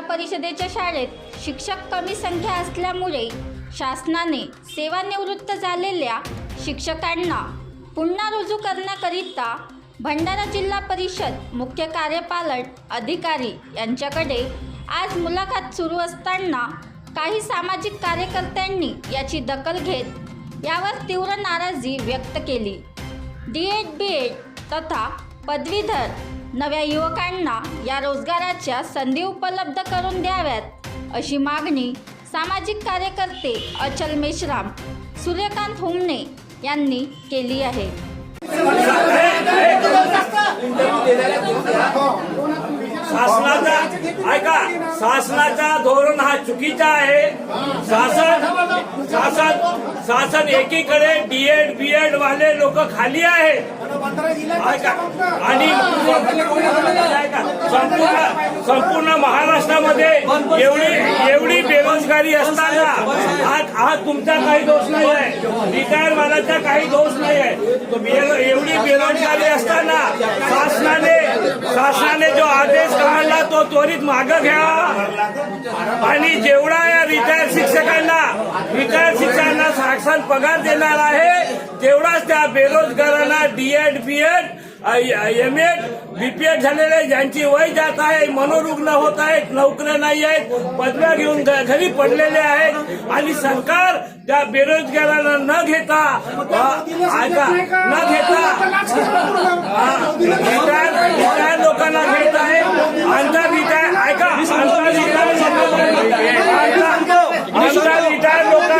परिषदेच्या शाळेत शिक्षक कमी संख्या असल्यामुळे शासनाने सेवानिवृत्त झालेल्या शिक्षकांना पुन्हा रुजू करण्याकरिता भंडारा जिल्हा परिषद मुख्य कार्यपालन अधिकारी यांच्याकडे आज मुलाखत सुरू असताना काही सामाजिक कार्यकर्त्यांनी याची दखल घेत यावर तीव्र नाराजी व्यक्त केली. डी एड बी एड तथा पदवीधर नव्या युवकांना या रोजगाराच्या संधी उपलब्ध करून द्याव्यात अशी मागणी सामाजिक कार्यकर्ते अचल मेश्राम सूर्यकांत हुमणे यांनी केली आहे. शासनाचा ऐका शासनाचा धोरण हा चुकीचा आहे. शासन शासन शासन एकीकडे डीएड बीएड वाले लोक खाली आहेत. आणि संपूर्ण संपूर्ण महाराष्ट्रामध्ये एवढी एवढी बेरोजगारी असताना आज आज तुमचा काही दोष नाही आहे. रिटायर वाल्याचा काही दोष नाही आहे. एवढी बेरोजगारी असताना शासनाने शासनाने जो आदेश काढला तो त्वरित मागं घ्या. आणि जेवढा या रिटायर शिक्षकांना रिटायर शिक्षकांना शासन पगार देणार आहे तेवढाच त्या बेरोजगारांना D Ed B Ed M Ed B P Ed झालेले ज्यांची वय जात आहे मनोरुग्ण होत आहेत नोकऱ्या नाही आहेत पदव्या घेऊन घरी पडलेले आहेत. आणि सरकार त्या बेरोजगारांना न घेता न घेता रिटायर रिटायर लोकांना घेत आहे आमचा रिटायर ऐका आमचा रिटायर आमचा रिटायर लोक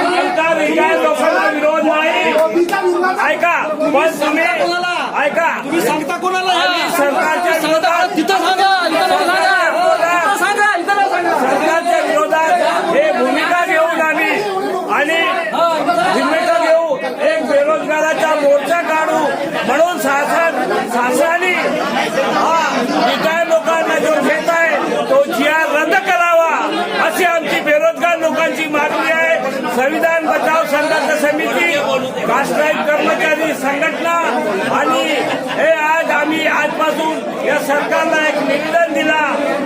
आमचा रिटायर लोकांना विरोध नाही ऐका पण तुम्ही ऐका. तुम्ही सांगता कोणाला सरकारच्या विरोधात तिथं सांगा सरकारच्या विरोधात हे भूमिका घेऊन आम्ही. आणि भूमिका घेऊ. एक बेरोजगाराचा मोर्चा काढू. म्हणून शासन शासनाने हा रिटायर लोकांना जो घेत आहे तो जी आर रद्द करावा अशी आमची बेरोजगार लोकांची मागणी आहे संविधान बचाव संघर्ष समिती राष्ट्रीय कर्मचारी संघटना आणि हे आज आम्ही आजपासून या सरकारला एक निवेदन दिला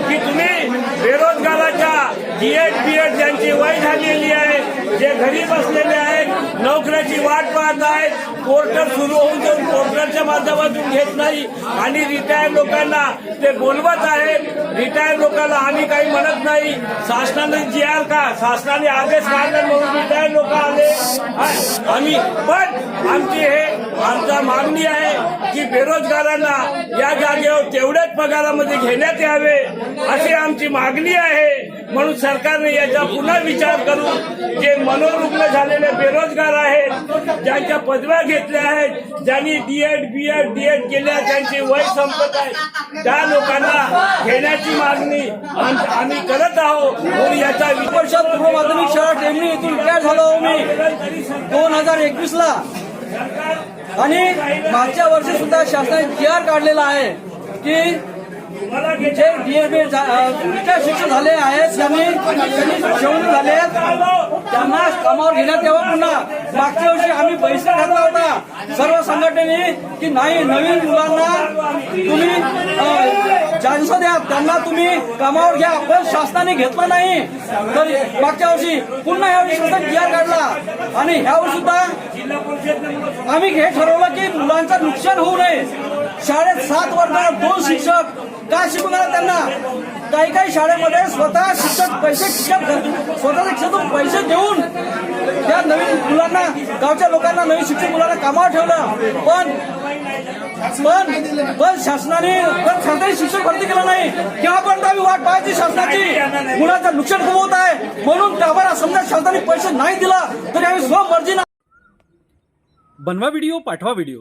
की तुम्ही बेरोजगाराच्या डीएड बीएड ज्यांची वय झालेली आहे जे घरी बसलेले आहेत नोकऱ्याची वाट पाहत आहेत पोर्टल सुरू होऊन जाऊन पोर्टलच्या माध्यमातून घेत नाही आणि रिटायर लोकांना ते बोलवत आहेत. रिटायर लोकांना आम्ही काही म्हणत नाही. शासनाने जी आर का? शासनाने आदेश काढले म्हणून रिटायर्ड लोक आले. आम्ही पण आमची हे आमचा मागणी आहे की बेरोजगारांना या जागेवर तेवढ्याच पगारामध्ये घेण्यात यावे अशी आमची मागणी आहे. म्हणून सरकारने याचा पुन्हा विचार करून जे मनोरुग्ण झालेले बेरोजगार आहेत ज्यांच्या पदव्या घेतल्या आहेत ज्यांनी डीएड बीएड डीएड केल्या ज्यांची वय संपत आहे त्या लोकांना घेण्याची मागणी आम- आम्ही करत आहोत. म्हणून याचा वर्षात पूर्व माध्यमिक शाळा टेमणी येथून रिटायर झालो मी. दोन हजार एकवीस ला आणि मागच्या वर्षी सुद्धा शासनाने जी आर काढलेला आहे की जे डीएमए रिटायर शिक्षक झाले आहेत त्यांनी त्यांनी जेवण झाले आहेत, त्यांना कामावर घेण्यात यावं पुन्हा मागच्या वर्षी आम्ही बहिष्कार घातला होता सर्व संघटनेने की नाही नवीन मुलांना तुम्ही चान्स द्या त्यांना तुम्ही कामावर घ्या. पण शासनाने घेतलं नाही. तर मागच्या वर्षी पुन्हा या वर्षी सुद्धा आर काढला. आणि ह्यावर सुद्धा आम्ही हे ठरवलं की मुलांचं नुकसान होऊ नये. शाळेत सात वर्गाला दोन शिक्षक. का शिकवणार त्यांना काही काही शाळेमध्ये स्वतः शिक्षक पैसे शिक्षक स्वतःचे शिक्षक पैसे देऊन त्या नवीन मुलांना गावच्या लोकांना नवीन शिक्षक मुलांना कामावर ठेवलं. पण पण पण शासनाने पण सरकारी शिक्षक भरती केलं नाही. केव्हापर्यंत आम्ही वाट पाहायची शासनाची. मुलाचं नुकसान होत आहे. म्हणून त्यावर समजा शासनाने पैसे नाही दिला तरी आम्ही स्वमर्जीनं बनवा व्हिडिओ पाठवा व्हिडिओ.